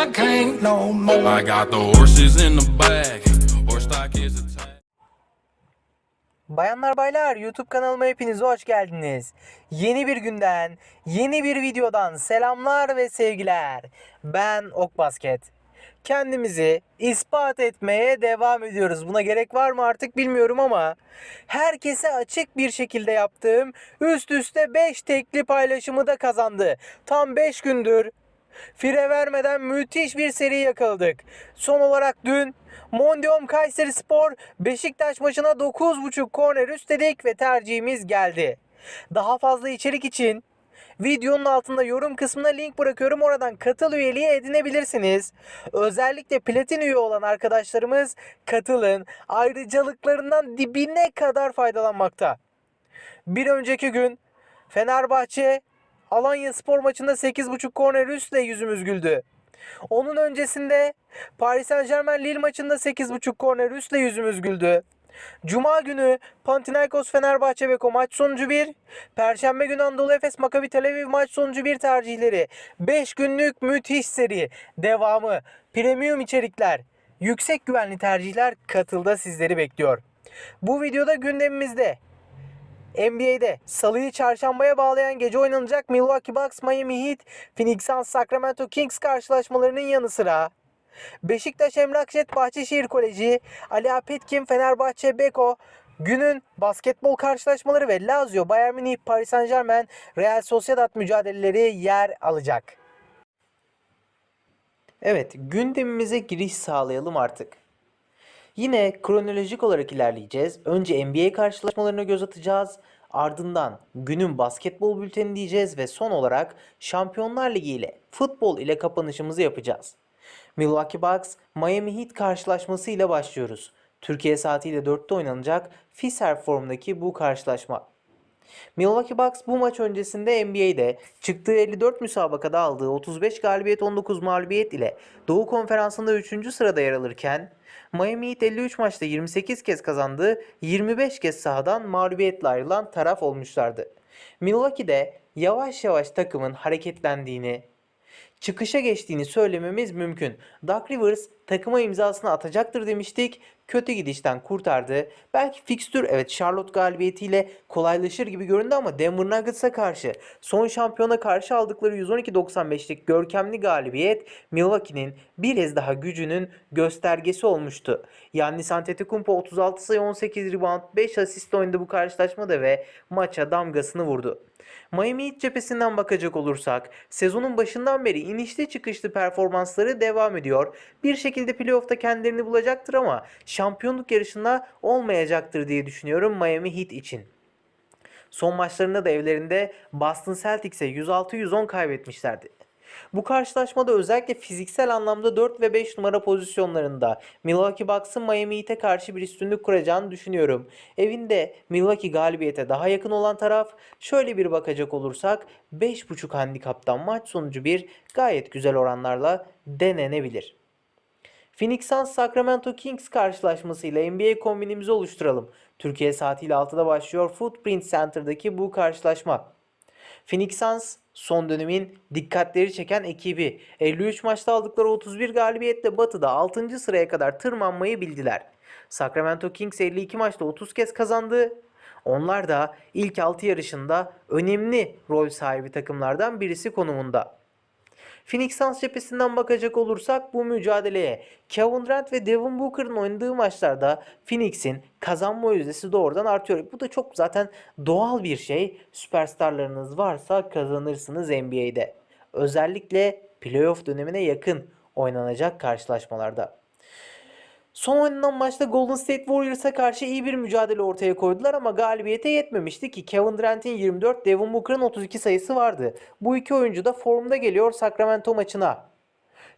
I can't no more. I got the horses in the back. Horse stock is attached. Bayanlar baylar YouTube kanalıma hepiniz hoş geldiniz. Yeni bir günden, yeni bir videodan selamlar ve sevgiler. Ben Ok Basket. Kendimizi ispat etmeye devam ediyoruz. Buna gerek var mı artık bilmiyorum ama herkese açık bir şekilde yaptığım üst üste 5 tekli paylaşımı da kazandı. Tam 5 gündür Fire vermeden müthiş bir seri yakaladık. Son olarak dün Mondium Kayseri Spor Beşiktaş maçına 9.5 korner üstledik ve tercihimiz geldi. Daha fazla içerik için videonun altında yorum kısmına link bırakıyorum. Oradan katıl üyeliği edinebilirsiniz. Özellikle platin üye olan arkadaşlarımız katılın. Ayrıcalıklarından dibine kadar faydalanmakta. Bir önceki gün Fenerbahçe Alanya Spor maçında 8.5 korner üstle yüzümüz güldü. Onun öncesinde Paris Saint Germain Lille maçında 8.5 korner üstle yüzümüz güldü. Cuma günü Panathinaikos Fenerbahçe Beko maç sonucu 1. Perşembe günü Anadolu Efes Maccabi Tel Aviv maç sonucu 1 tercihleri. 5 günlük müthiş seri. Devamı. Premium içerikler. Yüksek güvenli tercihler katılda sizleri bekliyor. Bu videoda gündemimizde NBA'de salıyı çarşambaya bağlayan gece oynanacak Milwaukee Bucks, Miami Heat, Phoenix Suns, Sacramento Kings karşılaşmalarının yanı sıra Beşiktaş Emlak Jet Bahçeşehir Koleji, Ali Apetkin Fenerbahçe Beko, günün basketbol karşılaşmaları ve Lazio, Bayern Münih, Paris Saint Germain, Real Sociedad mücadeleleri yer alacak. Evet, gündemimize giriş sağlayalım artık. Yine kronolojik olarak ilerleyeceğiz. Önce NBA karşılaşmalarına göz atacağız. Ardından günün basketbol bülteni diyeceğiz ve son olarak Şampiyonlar Ligi ile futbol ile kapanışımızı yapacağız. Milwaukee Bucks Miami Heat karşılaşması ile başlıyoruz. Türkiye saatiyle 4'te oynanacak Fisher formundaki bu karşılaşma. Milwaukee Bucks bu maç öncesinde NBA'de çıktığı 54 müsabakada aldığı 35 galibiyet 19 mağlubiyet ile Doğu Konferansı'nda 3. sırada yer alırken Miami Heat 53 maçta 28 kez kazandığı 25 kez sahadan mağlubiyetle ayrılan taraf olmuşlardı. Milwaukee'de yavaş yavaş takımın hareketlendiğini, çıkışa geçtiğini söylememiz mümkün. Doug Rivers takıma imzasını atacaktır demiştik. Kötü gidişten kurtardı. Belki fikstür evet Charlotte galibiyetiyle kolaylaşır gibi göründü ama Denver Nuggets'a karşı son şampiyona karşı aldıkları 112-95'lik görkemli galibiyet Milwaukee'nin bir kez daha gücünün göstergesi olmuştu. Yannis Antetokounmpo 36 sayı 18 rebound 5 asist oynadı bu karşılaşmada ve maça damgasını vurdu. Miami Heat cephesinden bakacak olursak sezonun başından beri inişli çıkışlı performansları devam ediyor. Bir şekilde playoff'ta kendilerini bulacaktır ama şampiyonluk yarışında olmayacaktır diye düşünüyorum Miami Heat için. Son maçlarında da evlerinde Boston Celtics'e 106-110 kaybetmişlerdi. Bu karşılaşmada özellikle fiziksel anlamda 4 ve 5 numara pozisyonlarında Milwaukee Bucks'ın Miami Heat'e karşı bir üstünlük kuracağını düşünüyorum. Evinde Milwaukee galibiyete daha yakın olan taraf şöyle bir bakacak olursak 5.5 handikaptan maç sonucu bir gayet güzel oranlarla denenebilir. Phoenix Suns Sacramento Kings karşılaşmasıyla NBA kombinimizi oluşturalım. Türkiye saatiyle 6'da başlıyor Footprint Center'daki bu karşılaşma. Phoenix Suns son dönemin dikkatleri çeken ekibi. 53 maçta aldıkları 31 galibiyetle Batı'da 6. sıraya kadar tırmanmayı bildiler. Sacramento Kings 52 maçta 30 kez kazandı. Onlar da ilk 6 yarışında önemli rol sahibi takımlardan birisi konumunda. Phoenix Suns cephesinden bakacak olursak bu mücadeleye Kevin Durant ve Devin Booker'ın oynadığı maçlarda Phoenix'in kazanma yüzdesi doğrudan artıyor. Bu da çok zaten doğal bir şey. Süperstarlarınız varsa kazanırsınız NBA'de. Özellikle playoff dönemine yakın oynanacak karşılaşmalarda. Son oynanan maçta Golden State Warriors'a karşı iyi bir mücadele ortaya koydular ama galibiyete yetmemişti ki Kevin Durant'in 24, Devin Booker'ın 32 sayısı vardı. Bu iki oyuncu da formda geliyor Sacramento maçına.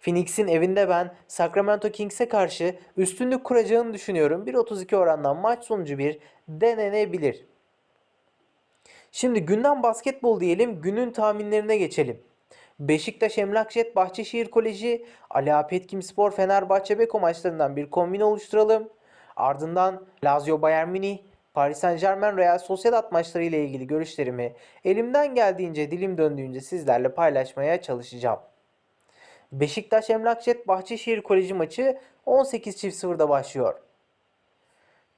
Phoenix'in evinde ben Sacramento Kings'e karşı üstünlük kuracağını düşünüyorum. 1.32 orandan maç sonucu bir denenebilir. Şimdi günden basketbol diyelim, günün tahminlerine geçelim. Beşiktaş Emlak Jet Bahçeşehir Koleji, Ali Apetkim Spor Fenerbahçe Beko maçlarından bir kombin oluşturalım. Ardından Lazio Bayern Münih, Paris Saint Germain Real Sociedad maçları ile ilgili görüşlerimi elimden geldiğince dilim döndüğünce sizlerle paylaşmaya çalışacağım. Beşiktaş Emlakjet Bahçeşehir Koleji maçı 18.00'da başlıyor.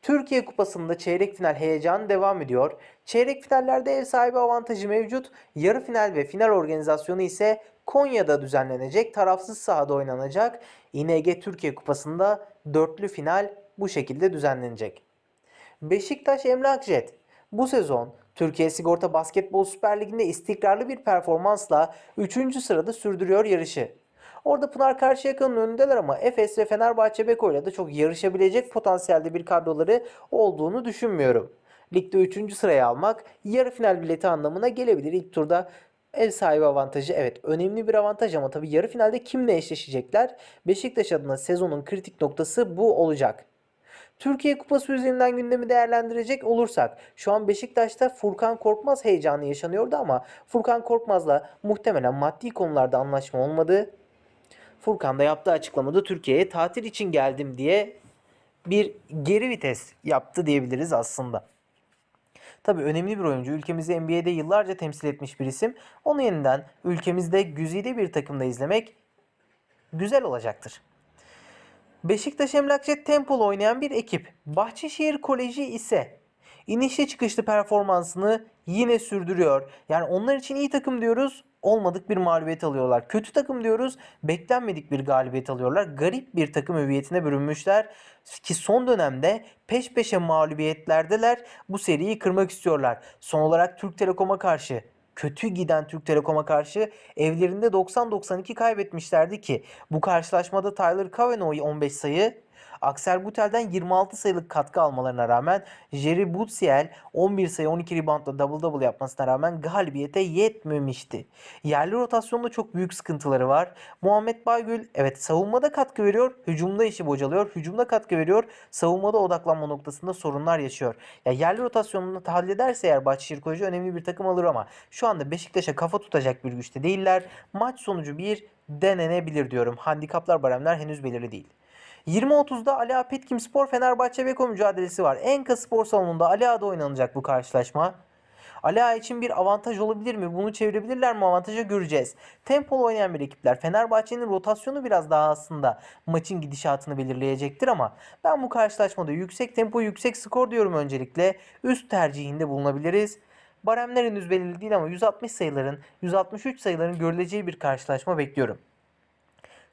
Türkiye Kupası'nda çeyrek final heyecanı devam ediyor. Çeyrek finallerde ev sahibi avantajı mevcut. Yarı final ve final organizasyonu ise Konya'da düzenlenecek. Tarafsız sahada oynanacak. İNG Türkiye Kupası'nda dörtlü final bu şekilde düzenlenecek. Beşiktaş Emlakjet bu sezon Türkiye Sigorta Basketbol Süper Ligi'nde istikrarlı bir performansla 3. sırada sürdürüyor yarışı. Orada Pınar Karşıyaka'nın önündeler ama Efes ve Fenerbahçe Beko'yla da çok yarışabilecek potansiyelde bir kadroları olduğunu düşünmüyorum. Ligde 3. sıraya almak yarı final bileti anlamına gelebilir. İlk turda ev sahibi avantajı evet önemli bir avantaj ama tabii yarı finalde kimle eşleşecekler? Beşiktaş adına sezonun kritik noktası bu olacak. Türkiye Kupası üzerinden gündemi değerlendirecek olursak şu an Beşiktaş'ta Furkan Korkmaz heyecanı yaşanıyordu ama Furkan Korkmaz'la muhtemelen maddi konularda anlaşma olmadı. Furkan da yaptığı açıklamada Türkiye'ye tatil için geldim diye bir geri vites yaptı diyebiliriz aslında. Tabii önemli bir oyuncu. Ülkemizi NBA'de yıllarca temsil etmiş bir isim. Onu yeniden ülkemizde güzide bir takımda izlemek güzel olacaktır. Beşiktaş Emlakçı tempolu oynayan bir ekip. Bahçeşehir Koleji ise inişli çıkışlı performansını yine sürdürüyor. Yani onlar için iyi takım diyoruz. Olmadık bir mağlubiyet alıyorlar. Kötü takım diyoruz. Beklenmedik bir galibiyet alıyorlar. Garip bir takım hüviyetine bürünmüşler. Ki son dönemde peş peşe mağlubiyetlerdeler. Bu seriyi kırmak istiyorlar. Son olarak Türk Telekom'a karşı kötü giden Türk Telekom'a karşı evlerinde 90-92 kaybetmişlerdi ki bu karşılaşmada Tyler Cavanaugh 15 sayı, Axel Butel'den 26 sayılık katkı almalarına rağmen Jerry Butsiel 11 sayı 12 reboundla double double yapmasına rağmen galibiyete yetmemişti. Yerli rotasyonda çok büyük sıkıntıları var. Muhammed Baygül evet savunmada katkı veriyor, hücumda işi bocalıyor. Hücumda katkı veriyor, savunmada odaklanma noktasında sorunlar yaşıyor. Ya yerli rotasyonunu hallederse eğer Bahçeşehir Koleji önemli bir takım alır ama şu anda Beşiktaş'a kafa tutacak bir güçte değiller. Maç sonucu bir denenebilir diyorum. Handikaplar baremler henüz belirli değil. 20.30'da Ali Ağa Petkim Spor Fenerbahçe Beko mücadelesi var. Enka Spor salonunda Ali Ağa'da oynanacak bu karşılaşma. Ali Ağa için bir avantaj olabilir mi? Bunu çevirebilirler mi avantaja göreceğiz. Tempolu oynayan bir ekipler. Fenerbahçe'nin rotasyonu biraz daha aslında maçın gidişatını belirleyecektir ama ben bu karşılaşmada yüksek tempo yüksek skor diyorum öncelikle. Üst tercihinde bulunabiliriz. Baremler henüz belirli değil ama 160 sayıların 163 sayıların görüleceği bir karşılaşma bekliyorum.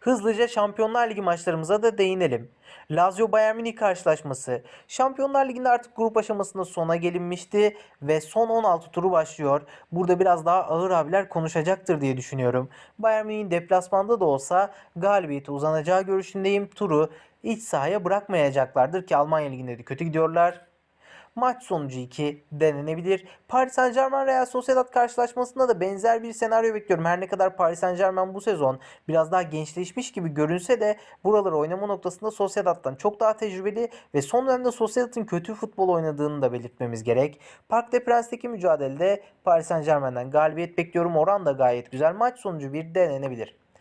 Hızlıca Şampiyonlar Ligi maçlarımıza da değinelim. Lazio Bayern Münih karşılaşması. Şampiyonlar Ligi'nde artık grup aşamasında sona gelinmişti ve son 16 turu başlıyor. Burada biraz daha ağır abiler konuşacaktır diye düşünüyorum. Bayern Münih'in deplasmanda da olsa galibiyete uzanacağı görüşündeyim. Turu iç sahaya bırakmayacaklardır ki Almanya Ligi'nde de kötü gidiyorlar. Maç sonucu 2 denenebilir. Paris Saint Germain Real Sociedad karşılaşmasında da benzer bir senaryo bekliyorum. Her ne kadar Paris Saint Germain bu sezon biraz daha gençleşmiş gibi görünse de buraları oynama noktasında Sociedad'dan çok daha tecrübeli ve son dönemde Sociedad'ın kötü futbol oynadığını da belirtmemiz gerek. Parc des Prince'deki mücadelede Paris Saint Germain'den galibiyet bekliyorum. Oran da gayet güzel. Maç sonucu bir denenebilir.